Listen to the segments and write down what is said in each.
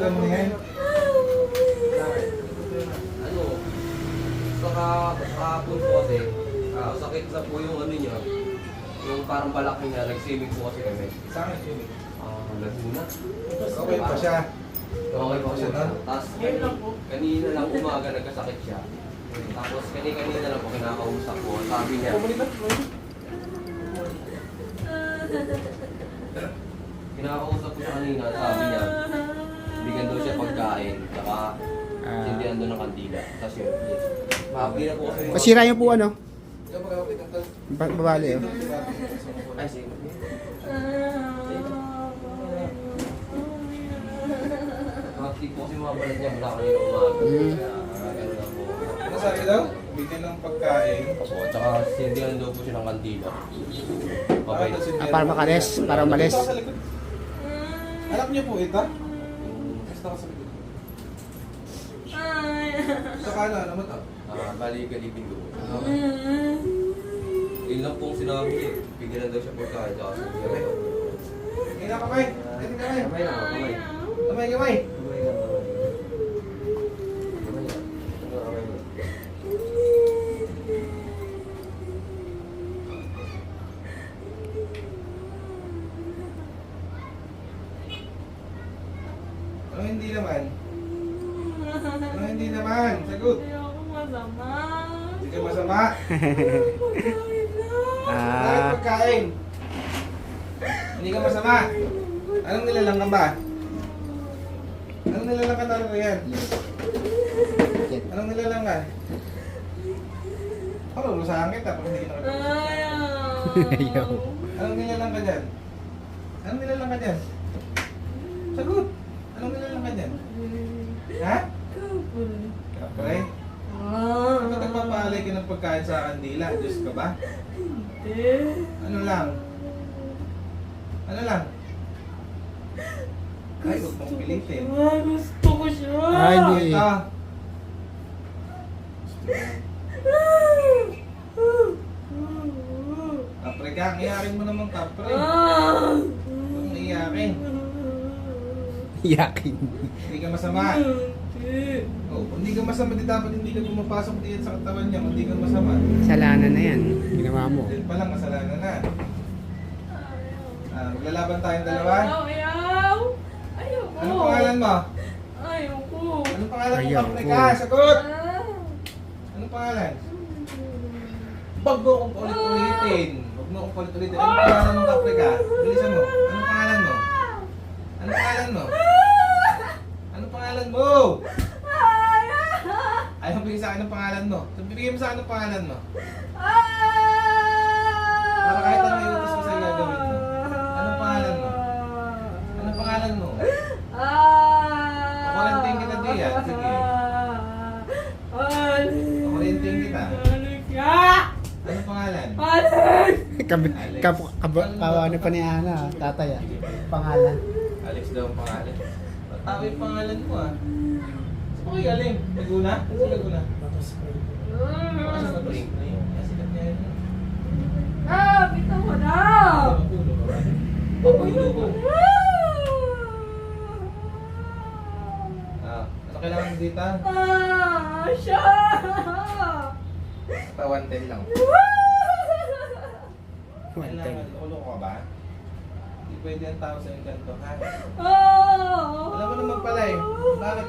problema na yan? Ano, saka kahapon po kasi, ah, sakit na po yung ano niya, yung parang balak niya, nag-swimming po kasi kami. Sa akin, Jimmy. Ah, Laguna. Okay pa siya. Okay po siya. na. Tapos, kanina lang umaga nagkasakit siya. Tapos, kanina-kanina lang po kinakausap ko. Sabi niya, kinakausap ko siya kanina, sabi niya, pagkain, tsaka Ah. sindihan doon ng kandila. Tapos yun, mahabli na po kasi. mga- Pasira niyo po ano? Ba- Babali oh. Ay, sige. Makti po kasi mga balat niya mula kanina umaga. Mm. Kaya, ah, ganun lang po. Ano sabi daw? Bigyan ng pagkain. Opo, tsaka sindihan daw po siya ng kandila. Si Ah, Mary? para makalis, para umalis. Ito sa likod. Anak niyo po ito? Basta ka sa likod. Sa kanan, ano mo to? Ah, bali galipin ko. Yun lang pong sinabi niya. eh. Bigyan na daw siya pagkain sindihan. Hindi na kamay. Hindi kamay. Kamay lang, kamay. Kamay, kamay. Kamay lang, kamay. Kamay kamay. Ano hindi naman? Ano hindi naman? Sagot. Hindi ka masama. Bakit Ah, pagkain? Hindi ka masama. Anong nilalang ka ba? Anong nilalang ka talaga yan? Anong nilalang ka? Ano, lusahan kita pag hindi kita Ayaw. Anong nilalang ka dyan? Anong nilalang ka dyan? Sagot! Anong nilalang ka dyan? Ha? Kapre? Ano nagpapaalay ka ng pagkain sa kandila? Diyos ka ba? Ano lang? Ano lang? Ay, huwag mong pilitin. Gusto ko siya. Ay, hindi. Ito. Kapre ka, iyakin mo naman kapre. Ah. Huwag mong iyakin. yakin. Hindi ka masama. Oh, kung hindi ka masama, di dapat hindi ka pumapasok diyan sa katawan niya. Hindi ka masama. Salanan na yan. Ginawa mo. Dahil pa lang, kasalanan na. Ah, maglalaban tayong dalawa. Ayaw, ayaw. Ayoko. Anong pangalan mo? Ayoko. Anong pangalan mo, Ayaw kapre ko. Sagot! Ah. Anong pangalan? Huwag mo akong ulit-ulitin. Huwag mo akong ulit-ulitin. Anong pangalan mo, kapre ka? Bilisan mo. Anong pangalan mo? Anong pangalan mo? Anong pangalan mo? Ayaw mo bigyan sa akin ng pangalan mo. So, bibigyan mo sa akin ng pangalan mo. Para kahit anong iutos ko sa'yo gagawin mo. Anong pangalan mo? Anong pangalan mo? Ah. Kukulantin kita diyan. Sige. Kukulantin kita. Anong pangalan? Kab kab kab kawa pa ni Ana, tatay ah. Pangalan. Alex daw ang pangalan. Tao yung pangalan mo ah. Saan ko galing? Laguna? Saan Laguna? Baka sa. Ayun, sikat niya yun. Ah, bitaw mo na. Mapulo ba? Mapulo ba? Ah, ano kailangan mo dito? Ah, siya. Pa 110 lang. One Kailangan, time. ulo ka ba? Hindi pwede ang tao sa inkanto, ha? Ah. Alam mo naman pala eh. Bakit?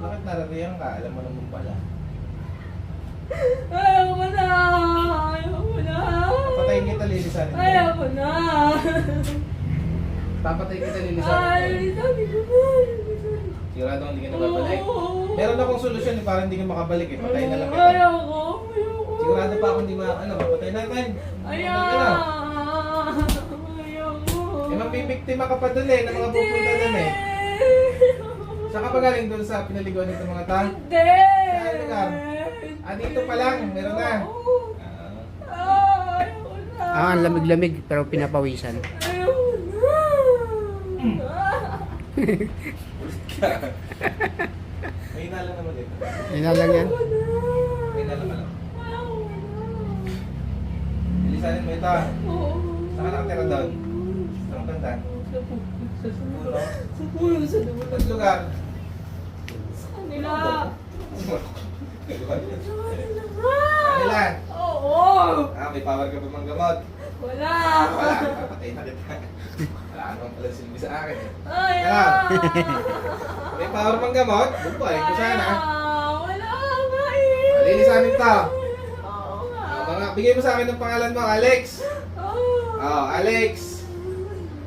Bakit narariyan ka? Alam mo naman pala. Ayaw ko na. Ayaw ko na. Papatayin kita, lilisanin ko. Ayaw ko na. Papatayin kita, lilisanin ko. Ay, sabi ko na. Sigurado hindi ka nababalik. Oo. Meron akong solusyon eh, para hindi ka makabalik eh. Patayin na lang kita. Ayaw ko. Ayaw ko. Sigurado pa ako hindi ma... Ano, papatay natin. Ayaw. Ayaw. Mapipiktima ka pa dun eh, ng mga pupunta dun eh. Saan ka pa galing dun sa pinaliguan nito mga tao? Hindi. Saan lugar? Ah, dito pa lang, meron na. Ah, Ayaw ko na. Ang lamig-lamig pero pinapawisan. Ayaw ko na. may hinala naman dito. Yun na lang yan. Ayaw ko na. May hinala ka lang. Ayaw ko na. Bilisanin mo ito. Oo. Saan ka nakatira doon? Banda? Sa puno. Sa Puno? Sa. Sa dulo. Ba't lugar? Sa kanila. Kanila. Oo. Ah, may power ka pa mang gamot. Wala. Wala, papatay na kita. Wala naman pala silbi sa akin. Ay, ah. May power mang gamot? Bumbay ko sana. Wala nga eh. Alilisanin to. Oo nga. Ah, bigay mo sa akin ng pangalan mo, Alex. Oh. Oh, Alex.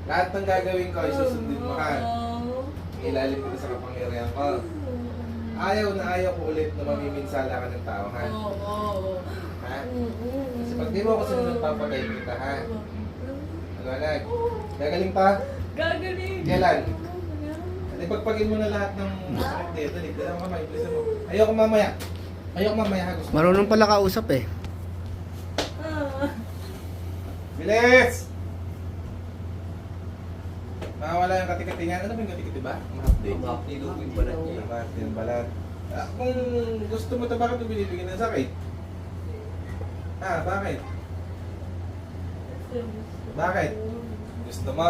Lahat ng gagawin ko ay susundin mo ha. Ilalim ko sa kapangyarihan ko. Ayaw na ayaw ko ulit na mamiminsala ka ng tao ha. Oo. Ha? Kasi pag di mo ako sinunod, papagay kita ha. Maliwanag. Gagaling pa? Gagaling. Kailan? Hindi, pagpagin mo na lahat ng sakit dito. Dala mo kamay. Bilisan mo. Ayoko mamaya. Ayoko mamaya. Gusto. Marunong pala kausap eh. Ah. Bilis! Kati-katingan. Ano ba yung kati-kati ba? Ma-update. Mapti daw po yung balat niya. Martin yung balat. Ah, kung gusto mo ito, bakit mo binibigyan ng sakit? Ah, bakit? Bakit? Gusto mo?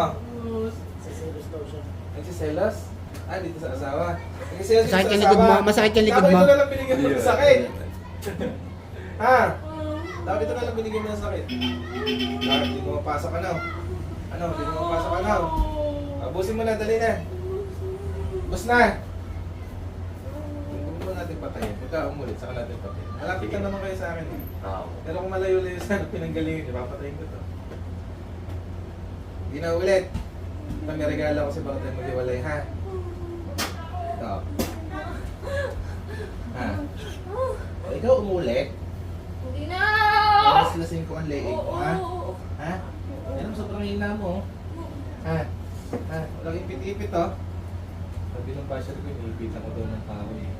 Nagsiselos? Ah, dito sa asawa. Nagsiselos Masakit yung likod mo, masakit yung likod Dapat mo. ito na lang binigyan mo ng sakit. Ha? Ah. Dapat ito na lang binigyan mo ng sakit. Bakit di mo mapasok ano? Ano, di mo mapasok ano? Abusin mo na, dali na. Bus na. Huwag mo natin patayin. Pagka umulit, saka natin patayin. Malapit ka naman kayo sa akin. eh. Oo. Pero kung malayo-layo sana pinanggalingin, ipapatayin ko to. Hindi na ulit. Ito, may regalo ko sa baka tayo maghiwalay, ha? Ito. Ha? O, ikaw umulit. Hindi na. Tapos lasing ko ang leeg mo, ha? Oo. Ha? Yan ang sobrang hina mo. Ha? Ha? Walang ipit-ipit, oh. Sabi ng basher ko, iniipitan ko daw ng tao, eh.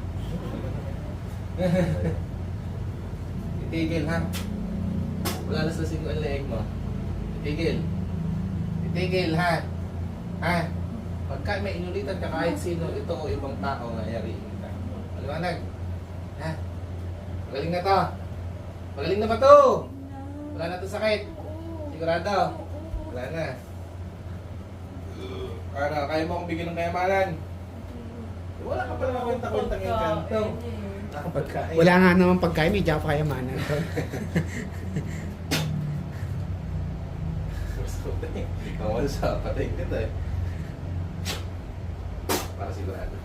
Itigil, ha? Wala na lasing ko ang leeg mo. Itigil. Itigil, ha? Ha? Pagka may inulitan ka kahit sino, ito o ibang tao na kita. Maliwanag. Ha? Magaling na to. Magaling na ba to? Wala na to sakit. Sigurado. Wala na. Ano, kaya mo akong bigyan ng kayamanan. Wala ka pala makwenta-kwenta ng kanto. Nakapagkain. Wala nga naman pagkain, may diya pa kayamanan. Kawal sa patay kita eh. Para sigurado.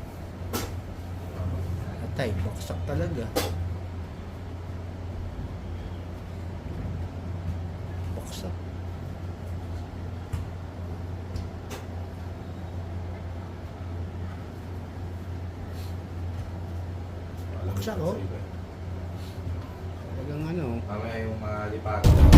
Atay, baksak talaga. Baksak. Baksak, oh. Talagang ano, Mamaya yung malipat.